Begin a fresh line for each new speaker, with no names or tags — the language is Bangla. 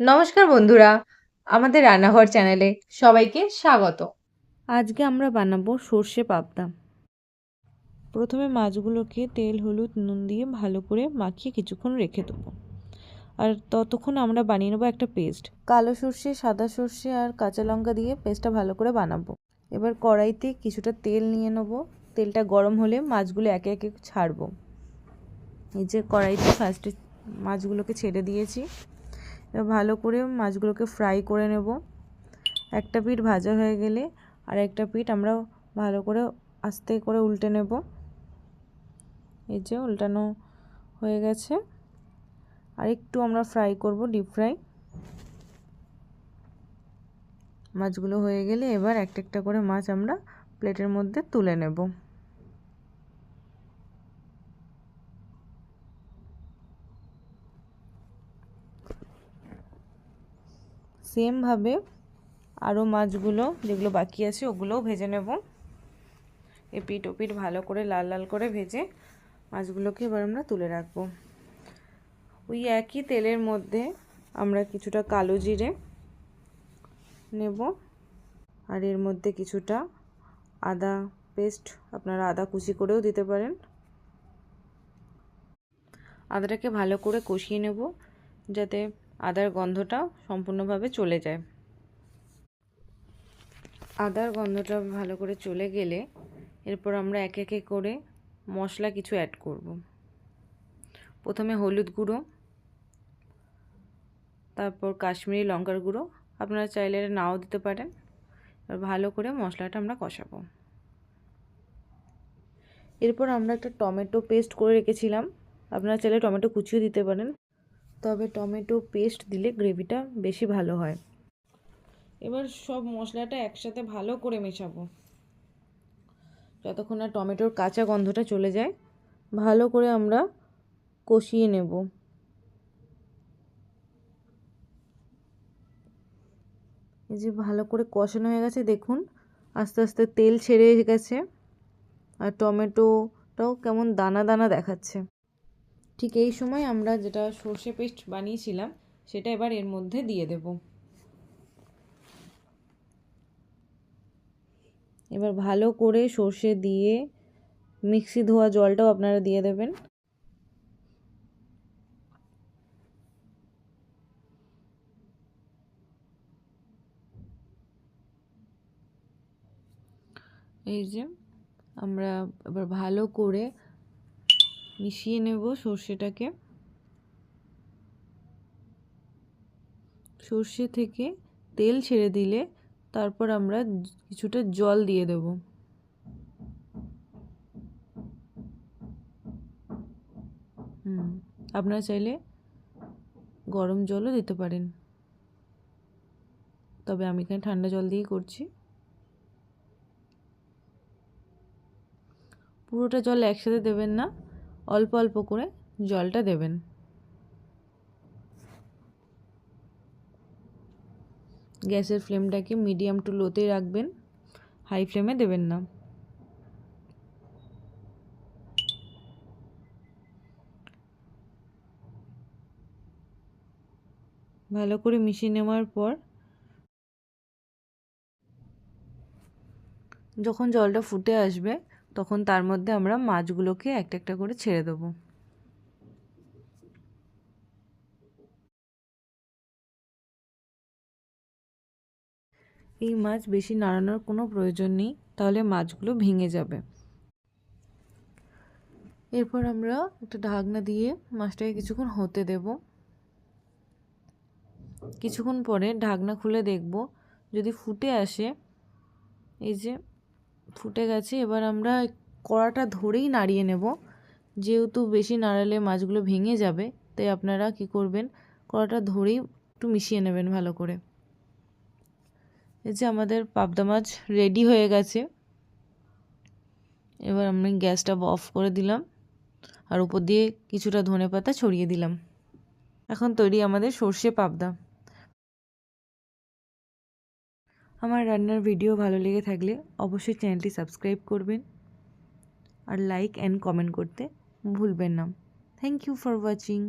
নমস্কার বন্ধুরা, আমাদের রান্নাঘর চ্যানেলে সবাইকে স্বাগত।
আজকে আমরা বানাবো সর্ষে পাবদা। প্রথমে মাছগুলোকে তেল, হলুদ, নুন দিয়ে ভালো করে মাখিয়ে কিছুক্ষণ রেখে দেবো। আর ততক্ষণ আমরা বানিয়ে নেব একটা পেস্ট। কালো সর্ষে, সাদা সর্ষে আর কাঁচা লঙ্কা দিয়ে পেস্টটা ভালো করে বানাবো। এবার কড়াইতে কিছুটা তেল নিয়ে নেব। তেলটা গরম হলে মাছগুলো একে একে ছাড়বো। এই যে কড়াইতে ফার্স্টে মাছগুলোকে ছেড়ে দিয়েছি। ভালো করে মাছগুলোকে ফ্রাই করে নেব। একটা পিঠ ভাজা হয়ে গেলে আর একটা পিঠ আমরা ভালো করে আস্তে করে উল্টে নেব। এই যে উল্টানো হয়ে গেছে। আর একটু আমরা ফ্রাই করব ডিপ ফ্রাই মাছগুলো হয়ে গেলে এবার একটা একটা করে মাছ আমরা প্লেটের মধ্যে তুলে নেব। সেমভাবে আরও মাছগুলো যেগুলো বাকি আছে ওগুলোও ভেজে নেব। এপিট ওপিট ভালো করে লাল লাল করে ভেজে মাছগুলোকে এবার আমরা তুলে রাখব। ওই একই তেলের মধ্যে আমরা কিছুটা কালো জিরে নেব আর এর মধ্যে কিছুটা আদা পেস্ট, আপনারা আদা কুচি করেও দিতে পারেন। আদাটাকে ভালো করে কষিয়ে নেব যাতে আদার গন্ধটা সম্পূর্ণভাবে চলে যায়। আদার গন্ধটা ভালো করে চলে গেলে এরপর আমরা এক একে করে মশলা কিছু অ্যাড করব। প্রথমে হলুদ গুঁড়ো, তারপর কাশ্মীরি লঙ্কার গুঁড়ো, আপনারা চাইলে নাও দিতে পারেন। ভালো করে মশলাটা আমরা কষাবো। এরপর আমরা একটা টমেটো পেস্ট করে রেখেছিলাম। আপনারা চাইলে টমেটো কুচিও দিতে পারেন। তবে টমেটো পেস্ট দিলে গ্রেভিটা বেশি ভালো হয়। এবার সব মশলাটা একসাথে ভালো করে মেশাবো। যতক্ষণ না টমেটোর কাঁচা গন্ধটা চলে যায়, ভালো করে আমরা কষিয়ে নেব। এই যে ভালো করে কষানো হয়ে গেছে, দেখুন, আস্তে আস্তে তেল ছেড়ে গেছে। আর টমেটোটাও কেমন দানা দানা দেখাচ্ছে। ঠিক এই সময় আমরা যেটা সর্ষে পেস্ট বানিয়েছিলাম, সেটা এবার এর মধ্যে দিয়ে দেব। এবার ভালো করে সর্ষে দিয়ে মিক্সি ধোয়া জলটাও আপনারা দিয়ে দেবেন। এই যে আমরা এবার ভালো করে মিশিয়ে নেব সর্ষেটাকে। সর্ষে থেকে তেল ছেড়ে দিলে তারপর আমরা কিছুটা জল দিয়ে দেব। হুম, আপনারা চাইলে গরম জলও দিতে পারেন। তবে আমি এখানে ঠান্ডা জল দিয়েই করছি। পুরোটা জল একসাথে দেবেন না। অল্প অল্প করে জলটা দেবেন। গ্যাসের ফ্লেমটাকে মিডিয়াম টু লোতেই রাখবেন, হাই ফ্লেমে দেবেন না। ভালো করে মিশিয়ে নেওয়ার পর যখন জলটা ফুটে আসবে তখন তার মধ্যে আমরা মাছগুলোকে একটা একটা করে ছেড়ে দেবো। এই মাছ বেশি নাড়ানোর কোনো প্রয়োজন নেই, তাহলে মাছগুলো ভেঙে যাবে। এরপর আমরা একটা ঢাকনা দিয়ে মাছটাকে কিছুক্ষণ হতে দেব। কিছুক্ষণ পরে ঢাকনা খুলে দেখব, যদি ফুটে আসে, এই যে ফুটে গেছে। এবার আমরা কড়াটা ধরেই নাড়িয়ে নেব। যেহেতু বেশি নাড়ালে মাছগুলো ভেঙে যাবে, তাই আপনারা কি করবেন? কড়াটা ধরেই একটু মিশিয়ে নেবেন ভালো করে। এই যে আমাদের পাবদা মাছ রেডি হয়ে গেছে। এবার আমি গ্যাসটা অফ করে দিলাম আর উপর দিয়ে কিছুটা ধনে পাতা ছড়িয়ে দিলাম। এখন তৈরি আমাদের সর্ষে পাবদা। আমার রান্নার ভিডিও ভালো লেগে থাকলে অবশ্যই চ্যানেলটি সাবস্ক্রাইব করবেন আর লাইক অ্যান্ড কমেন্ট করতে ভুলবেন না। Thank you for watching.